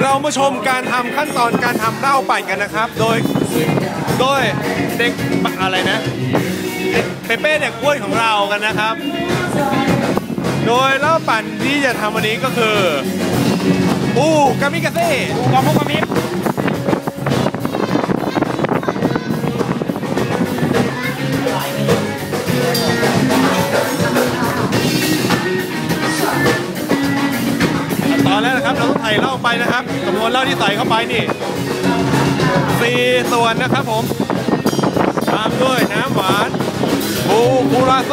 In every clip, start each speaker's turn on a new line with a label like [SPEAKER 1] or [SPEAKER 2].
[SPEAKER 1] เรามาชมการทำขั้นตอนการทำเหล้าปั่นกันนะครับ โดยโดยเด็กอะไรนะเด็กเปเป้เด็กกล้วยของเรากันนะครับ โดยเหล้าปั่นที่จะทำวันนี้ก็คือ อูกามิกาเซ่
[SPEAKER 2] กามุกามิ
[SPEAKER 1] นแรกนะครับเราต้องใส่เหล้าไปนะครับจำนวนเหล้าที่ใส่เข้าไปนี่สี่ส่วนนะครับผมตามด้วยน้ำหวานบูบูราโซ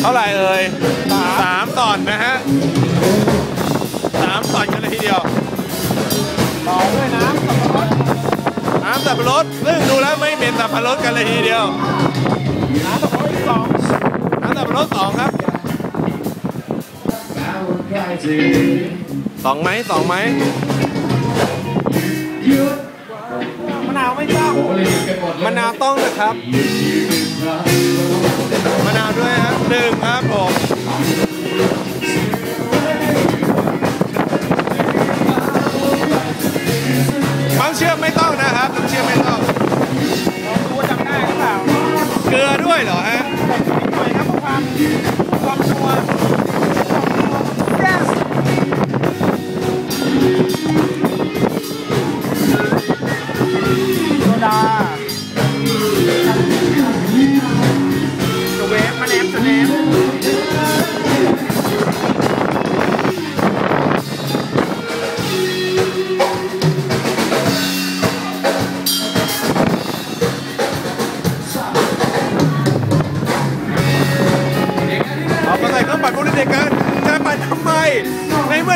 [SPEAKER 1] เท่าไหร่เอ่ยสามตอนนะฮะสามตอนกันเลยทีเดียว
[SPEAKER 2] ต่อด้วยน้ำสับปะรด
[SPEAKER 1] น้ำสับปะรดซึ่งดูแล้วไม่เหม็นสับปะรดกันเลยทีเดียว
[SPEAKER 2] น้ำสับปะรดอีกสอง
[SPEAKER 1] น้ำสับปะรดสองครับ สองไหมสองไหม
[SPEAKER 2] มะนาวไม่ต้อง
[SPEAKER 1] มะนาวต้องนะครับมะนาวด้วยครับหนึ่งครับผมน้ำเชื่อมไม่ต้องนะครับน้ำเชื่อมไม่ต้อง
[SPEAKER 2] ลองดูว่าจำได้หรือเปล่า
[SPEAKER 1] เกลือด้วยเหรอฮะ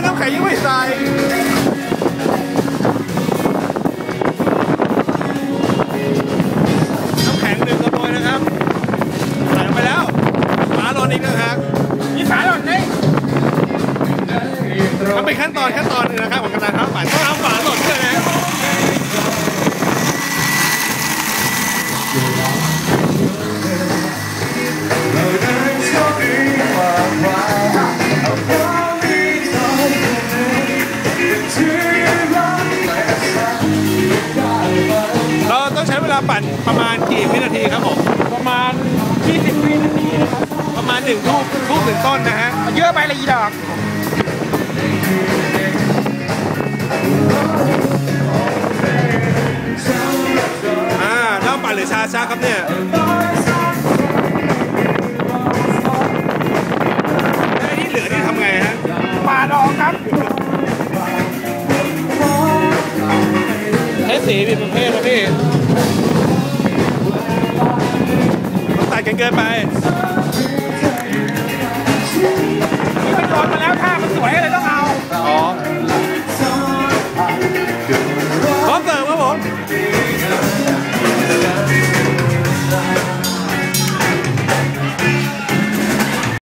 [SPEAKER 2] น้ำ
[SPEAKER 1] แข็งยังไม่ใส่น้ำแข็งหนึ่งกระบวยนะครับใส่ลงไปแล้วฝาโลนอีกนะครับ
[SPEAKER 2] มีฝาหล่นไหม
[SPEAKER 1] มันเป็นขั้นตอนขั้นตอนหนึงนะครับของการทำปั่นต้องทำฝาโลน ต้องใช้เวลาปั่นประมาณกี่วินาทีครับผม
[SPEAKER 2] ประมาณ 20 วินาทีนะครับ
[SPEAKER 1] ประมาณหนึ่งทูบทูบหนึ่งต้นนะฮะ
[SPEAKER 2] เยอะไปเลยอีดอก
[SPEAKER 1] อ่าเล่าปั่นหรือชาชักครับเนี่ยแล้วไอ้ที่เหลือนี่ทำไงฮะ
[SPEAKER 2] ปาดออกครับ
[SPEAKER 1] ใช้สีผิดประเภทนะพี่มัน ต้องใส่เกินเกินไป
[SPEAKER 2] มัร้อนมาแล้วท่ามันสวย